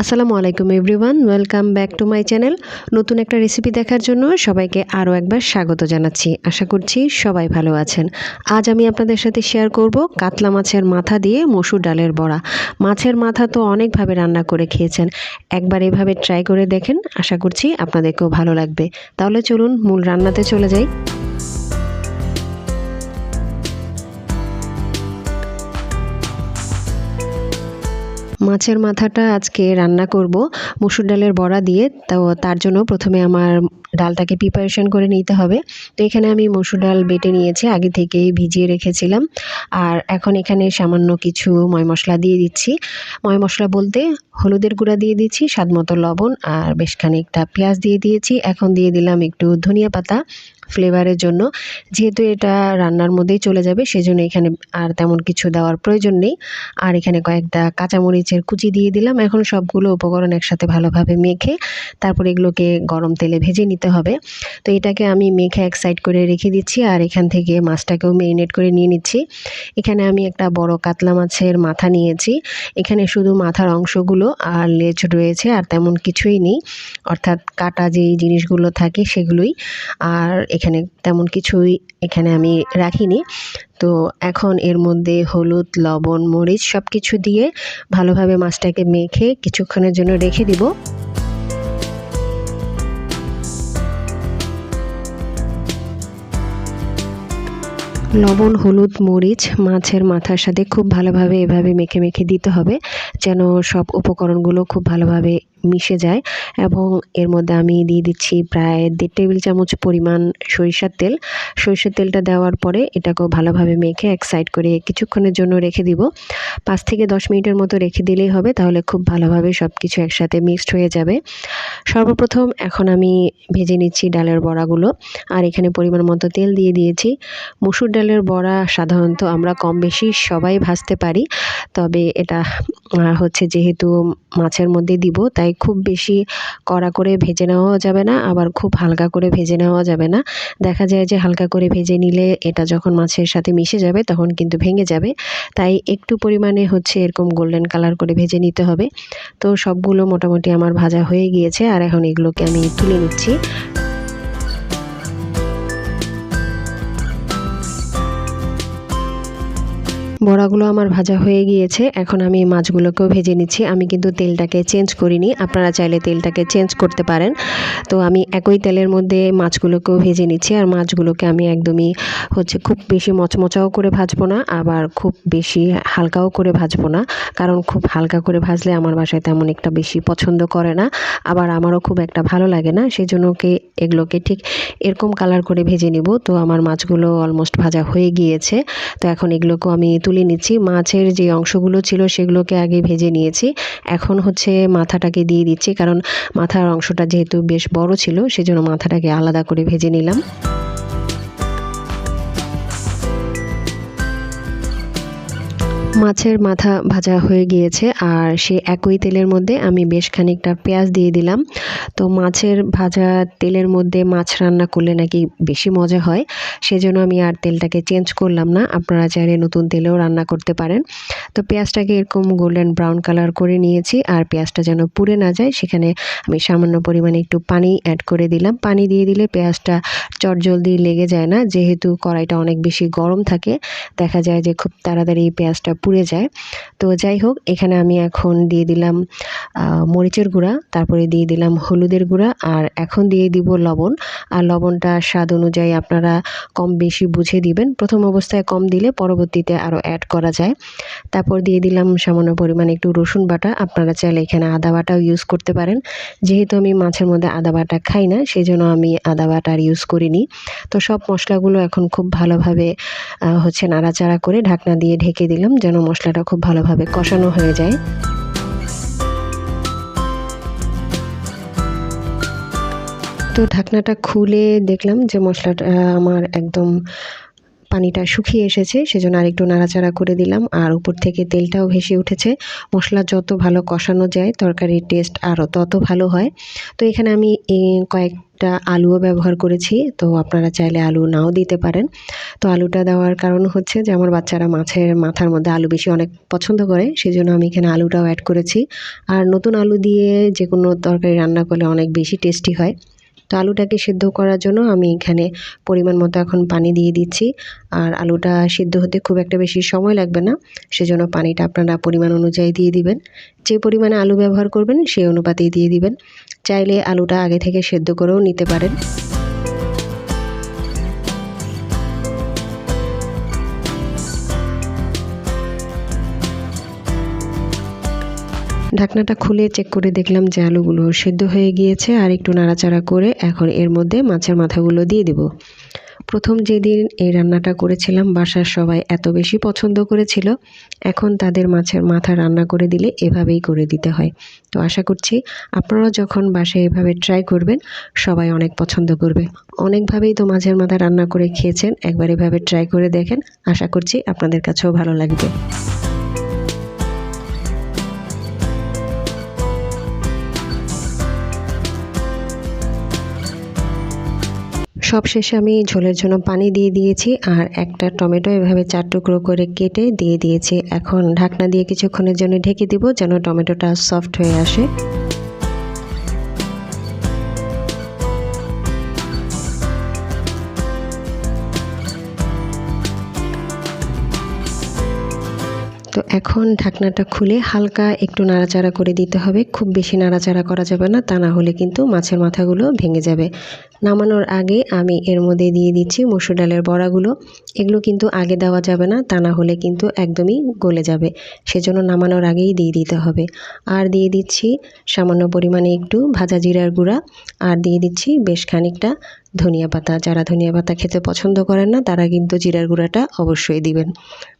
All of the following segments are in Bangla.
আসসালামু আলাইকুম everyone, welcome back to my channel. নতুন একটা রেসিপি দেখার জন্য সবাইকে আরও একবার স্বাগত জানাচ্ছি। আশা করছি সবাই ভালো আছেন। আজ আমি আপনাদের সাথে শেয়ার করব কাতলা মাছের মাথা দিয়ে মসুর ডালের বড়া। মাছের মাথা তো অনেকভাবে রান্না করে খেয়েছেন। একবার এভাবে ট্রাই করে দেখেন, আশা করছি আপনাদেরকেও ভালো লাগবে। তাহলে চলুন মূল রান্নাতে চলে যাই। মাছের মাথাটা আজকে রান্না করব। মুসুর ডালের বড়া দিয়ে। তো তার জন্য প্রথমে আমার ডালটাকে প্রিপারেশন করে নিতে হবে। তো এখানে আমি মসুর ডাল বেটে নিয়েছি, আগে থেকেই ভিজিয়ে রেখেছিলাম। আর এখন এখানে সামান্য কিছু ময় মশলা দিয়ে দিচ্ছি। ময় মশলা বলতে হলুদের গুঁড়া দিয়ে দিচ্ছি স্বাদ মতো লবণ আর বেশ খানিকটা পেঁয়াজ দিয়ে দিয়েছি। এখন দিয়ে দিলাম একটু ধনিয়া পাতা। ফ্লেভারের জন্য। যেহেতু এটা রান্নার মধ্যেই চলে যাবে, সেজন্য এখানে আর তেমন কিছু দেওয়ার প্রয়োজন নেই। আর এখানে কয়েকটা কাঁচামরিচের কুচি দিয়ে দিলাম। এখন সবগুলো উপকরণ একসাথে ভালোভাবে মেখে তারপর এগুলোকে গরম তেলে ভেজে নিতে হবে। তো এটাকে আমি মেখে এক সাইড করে রেখে দিচ্ছি আর এখান থেকে মাছটাকেও মেরিনেট করে নিয়ে নিচ্ছি। এখানে আমি একটা বড় কাতলা মাছের মাথা নিয়েছি। এখানে শুধু মাথার অংশগুলো আর লেজ রয়েছে আর তেমন কিছুই নেই। অর্থাৎ কাটা যেই জিনিসগুলো থাকে সেগুলোই। আর এখানে তেমন কিছুই এখানে আমি রাখিনি। তো এখন এর মধ্যে হলুদ, লবণ, মরিচ সব কিছু দিয়ে ভালোভাবে মাছটাকে মেখে কিছুক্ষণের জন্য রেখে দিব। লবণ, হলুদ, মরিচ, মাছের মাথার সাথে খুব ভালোভাবে এভাবে মেখে মেখে দিতে হবে, যেন সব উপকরণগুলো খুব ভালোভাবে মিশে যায়। এবং এর মধ্যে আমি দিয়ে দিচ্ছি প্রায় দেড় টেবিল চামচ পরিমাণ সরিষার তেল। সরিষার তেলটা দেওয়ার পরে এটাকেও ভালোভাবে মেখে এক সাইড করে কিছুক্ষণের জন্য রেখে দিব। পাঁচ থেকে দশ মিনিটের মতো রেখে দিলেই হবে, তাহলে খুব ভালোভাবে সব কিছু একসাথে মিক্সড হয়ে যাবে। সর্বপ্রথম এখন আমি ভেজে নিচ্ছি ডালের বড়াগুলো। আর এখানে পরিমাণ মতো তেল দিয়ে দিয়েছি। মুসুর ডালের বড়া সাধারণত আমরা কম বেশি সবাই ভাজতে পারি। তবে এটা হচ্ছে যেহেতু মাছের মধ্যে দিব, তাই খুব বেশি কড়া করে ভেজে নেওয়াও যাবে না, আবার খুব হালকা করে ভেজে নেওয়া যাবে না। দেখা যায় যে হালকা করে ভেজে নিলে এটা যখন মাছের সাথে মিশে যাবে, তখন কিন্তু ভেঙে যাবে। তাই একটু পরিমাণে হচ্ছে এরকম গোল্ডেন কালার করে ভেজে নিতে হবে। তো সবগুলো মোটামুটি আমার ভাজা হয়ে গিয়েছে, আর এখন এগুলোকে আমি তুলে নিচ্ছি। বড়াগুলো আমার ভাজা হয়ে গিয়েছে, এখন আমি মাছগুলোকেও ভেজে নিচ্ছি। আমি কিন্তু তেলটাকে চেঞ্জ করিনি, আপনারা চাইলে তেলটাকে চেঞ্জ করতে পারেন। তো আমি একই তেলের মধ্যে মাছগুলোকেও ভেজে নিচ্ছি, আর মাছগুলোকে আমি একদমই হচ্ছে খুব বেশি মচমচাও করে ভাজবো না, আবার খুব বেশি হালকাও করে ভাজবো না। কারণ খুব হালকা করে ভাজলে আমার বাসায় তেমন একটা বেশি পছন্দ করে না, আবার আমারও খুব একটা ভালো লাগে না সেই জন্য এগুলোকে ঠিক এরকম কালার করে ভেজে নিব। তো আমার মাছগুলো অলমোস্ট ভাজা হয়ে গিয়েছে, তো এখন এগুলোকেও আমি তুলে নিচ্ছি। মাছের যে অংশগুলো ছিল সেগুলোকে আগে ভেজে নিয়েছি। এখন হচ্ছে মাথাটাকে দিয়ে দিচ্ছি কারণ মাথার অংশটা যেহেতু বেশ বড় ছিল, সেজন্য মাথাটাকে আলাদা করে ভেজে নিলাম। মাছের মাথা ভাজা হয়ে গিয়েছে আর সে একই তেলের মধ্যে আমি বেশ খানিকটা পেঁয়াজ দিয়ে দিলাম। তো মাছের ভাজা তেলের মধ্যে মাছ রান্না করলে নাকি বেশি মজা হয়, সেজন্য আমি আর তেলটাকে চেঞ্জ করলাম না। আপনারা চাইলে নতুন তেলেও রান্না করতে পারেন। তো পেঁয়াজটাকে এরকম গোল্ডেন ব্রাউন কালার করে নিয়েছি আর পেঁয়াজটা যেন পুড়ে না যায়, সেখানে আমি সামান্য পরিমাণে একটু পানি অ্যাড করে দিলাম। পানি দিয়ে দিলে পেঁয়াজটা চটজলদি লেগে যায় না, যেহেতু কড়াইটা অনেক বেশি গরম থাকে, দেখা যায় যে খুব তাড়াতাড়ি পেঁয়াজটা পুড়ে যায়। তো যাই হোক, এখানে আমি এখন দিয়ে দিলাম মরিচের গুঁড়া, তারপরে দিয়ে দিলাম হলুদের গুঁড়া, আর এখন দিয়ে দিব লবণ। আর লবণটা স্বাদ অনুযায়ী আপনারা কম বেশি বুঝে দিবেন। প্রথম অবস্থায় কম দিলে পরবর্তীতে আরও অ্যাড করা যায়। তারপর দিয়ে দিলাম সামান্য পরিমাণে একটু রসুন বাটা। আপনারা চাইলে এখানে আদা বাটাও ইউজ করতে পারেন। যেহেতু আমি মাছের মধ্যে আদা বাটা খাই না সেই জন্য আমি আদা বাটা আর ইউজ করিনি। তো সব মশলাগুলো এখন খুব ভালোভাবে হচ্ছে নাড়াচাড়া করে ঢাকনা দিয়ে ঢেকে দিলাম, যেন মশলাটা খুব ভালোভাবে কষানো হয়ে যায়। তো ঢাকনাটা খুলে দেখলাম যে মশলাটা আমার একদম পানিটা শুকিয়ে এসেছে, সেজন্য আরেকটু নাড়াচাড়া করে দিলাম। আর উপর থেকে তেলটাও ভেসে উঠেছে। মশলা যত ভালো কষানো যায়, তরকারির টেস্ট আরও তত ভালো হয়। তো এখানে আমি কয়েকটা আলুও ব্যবহার করেছি। তো আপনারা চাইলে আলু নাও দিতে পারেন। তো আলুটা দেওয়ার কারণ হচ্ছে যে, আমার বাচ্চারা মাছের মাথার মধ্যে আলু বেশি অনেক পছন্দ করে সেই জন্য আমি এখানে আলুটাও অ্যাড করেছি। আর নতুন আলু দিয়ে যে কোনো তরকারি রান্না করলে অনেক বেশি টেস্টি হয়। তো আলুটাকে সিদ্ধ করার জন্য আমি এখানে পরিমাণ মতো এখন পানি দিয়ে দিচ্ছি। আর আলুটা সিদ্ধ হতে খুব একটা বেশি সময় লাগবে না, সেজন্য পানিটা আপনারা পরিমাণ অনুযায়ী দিয়ে দিবেন। যে পরিমাণে আলু ব্যবহার করবেন সেই অনুপাতেই দিয়ে দিবেন। চাইলে আলুটা আগে থেকে সেদ্ধ করেও নিতে পারেন। ঢাকনাটা খুলে চেক করে দেখলাম যে আলুগুলো সেদ্ধ হয়ে গিয়েছে আর একটু নাড়াচাড়া করে এখন এর মধ্যে মাছের মাথাগুলো দিয়ে দেব। প্রথম যেদিন এই রান্নাটা করেছিলাম, বাসার সবাই এত বেশি পছন্দ করেছিল, এখন তাদের মাছের মাথা রান্না করে দিলে এভাবেই করে দিতে হয়। তো আশা করছি আপনারা যখন বাসায় এভাবে ট্রাই করবেন, সবাই অনেক পছন্দ করবে। অনেকভাবেই তো মাছের মাথা রান্না করে খেয়েছেন, একবার এভাবে ট্রাই করে দেখেন, আশা করছি আপনাদের কাছেও ভালো লাগবে। সব শেষে আমি ঝোলের জন্য পানি দিয়ে দিয়েছি আর একটা টমেটো এভাবে চার টুকরো করে কেটে দিয়ে দিয়েছি। এখন ঢাকনা দিয়ে কিছুক্ষণের জন্য ঢেকে দিব যেন টমেটোটা সফট হয়ে আসে। তো এখন ঢাকনাটা খুলে হালকা একটু নাড়াচাড়া করে দিতে হবে। খুব বেশি নাড়াচাড়া করা যাবে না, তা না হলে কিন্তু মাছের মাথাগুলো ভেঙে যাবে। নামানোর আগে আমি এর মধ্যে দিয়ে দিচ্ছি মসুর ডালের বড়াগুলো। এগুলো কিন্তু আগে দেওয়া যাবে না, তা না হলে কিন্তু একদমই গলে যাবে। সেজন্য নামানোর আগেই দিয়ে দিতে হবে। আর দিয়ে দিচ্ছি সামান্য পরিমাণে একটু ভাজা জিরার গুঁড়া। আর দিয়ে দিচ্ছি বেশ খানিকটা ধনিয়া পাতা, যারা ধনিয়া পাতা খেতে পছন্দ করেন না, তারা কিন্তু জিরার গুঁড়াটা অবশ্যই দিবেন।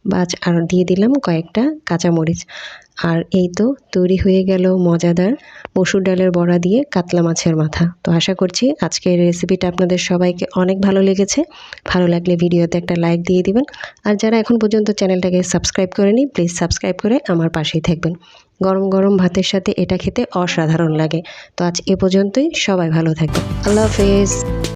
বাজ আর দিয়ে দিলাম কয়েকটা কাঁচামরিচ। আর এই তো তৈরি হয়ে গেল মজাদার মসুর ডালের বড়া দিয়ে কাতলা মাছের মাথা। তো আশা করছি আজকের রেসিপিটা আপনাদের সবাইকে অনেক ভালো লেগেছে। ভালো লাগলে ভিডিওতে একটা লাইক দিয়ে দিবেন। আর যারা এখন পর্যন্ত চ্যানেলটাকে সাবস্ক্রাইব করেনি প্লিজ সাবস্ক্রাইব করে আমার পাশেই থাকবেন। গরম গরম ভাতের সাথে এটা খেতে অসাধারণ লাগে। তো আজ এ পর্যন্তই, সবাই ভালো থাকবেন। আল্লাহ হাফেজ।